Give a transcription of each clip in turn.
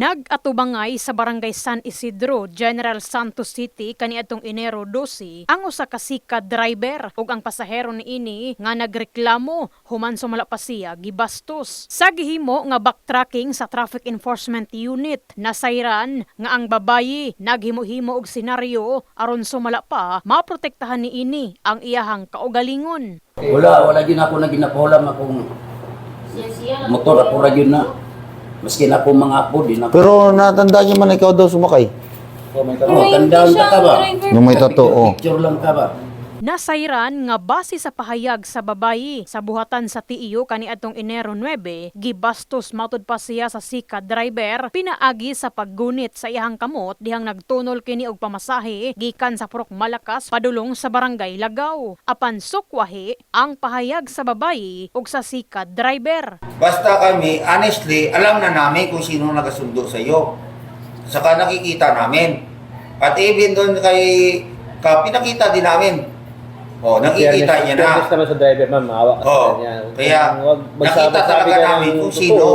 Nag-atubangay sa barangay San Isidro, General Santos City kaniadtong Enero 12 ang usa ka sika driver ug ang pasahero ni ini nga nagreklamo human sumala pa siya gibastos. Sa gihimo nga backtracking sa Traffic Enforcement Unit nasayran nga ang babayi naghimo-himo og senaryo aron sumala pa maprotektahan ni ini ang iyahang kaugalingon. Wala, wala din ako na ginapulam akong motor ako ra na. Maski na ako mga apo, di na ako. Pero natanda niyo man ikaw daw sumakay. Oh, tandaan ka ka ba? Nung may totoo. Picture lang ka ba? Nasayran nga base sa pahayag sa babayi sa buhatan sa TIU kaniadtong Enero 9, gibastos matud pa siya sa sika driver pinaagi sa paggunit sa iyang kamot dihang nagtunol kini og pamasahe gikan sa Purok Malakas padulong sa barangay Lagaw. Apan sukwahi ang pahayag sa babayi ug sa sika driver. Basta kami, honestly, alam na namin kung sino nagasundo sa iyo. Saka nakikita namin. At even doon kay ka, pinakita din namin. Oh, nakikita niya na. Fairness naman sa driver, ma'am. Maawa ka Oo. sa kanya. Kaya, Huwag magsabi- nakita talaga ka ng namin kung totoo. sino.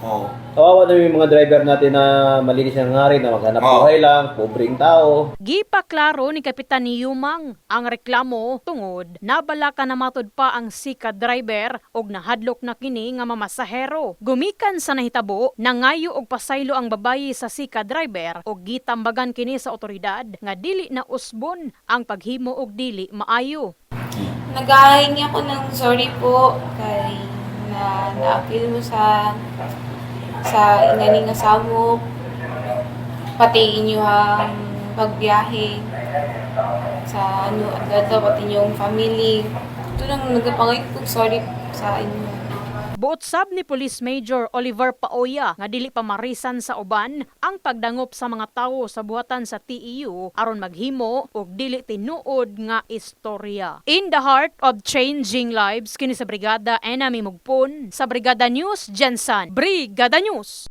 Oh. Kawawa na yung mga driver natin na malinis ang ngari, na maghanap Oo. buhay lang, pobreng tao. Gipaklaro ni Kapitan ni Yumang ang reklamo tungod nabala ka na matud pa ang sika driver og nahadlok na kini nga mamasahero. Gumikan sa nahitabo nangayo og pasaylo ang babayi sa sika driver og gitambagan kini sa otoridad nga dili na usbon ang paghimo og dili maayo. Naghahingi ako ng sorry po kay na na-appeal mo sa sa inaning asawa pati inyong pagbiyahe sa ano ato pati inyong family. Ito lang nagapangay ko sorry sa inyo. Buot sab ni Police Major Oliver Paoya nga dili pa marisan sa uban ang pagdangop sa mga tawo sa buhatan sa TEU aron maghimo og dili tinuod nga istorya. In the heart of changing lives kini sa Brigada Enemy Mugpon sa Brigada News Jensen. Brigada News.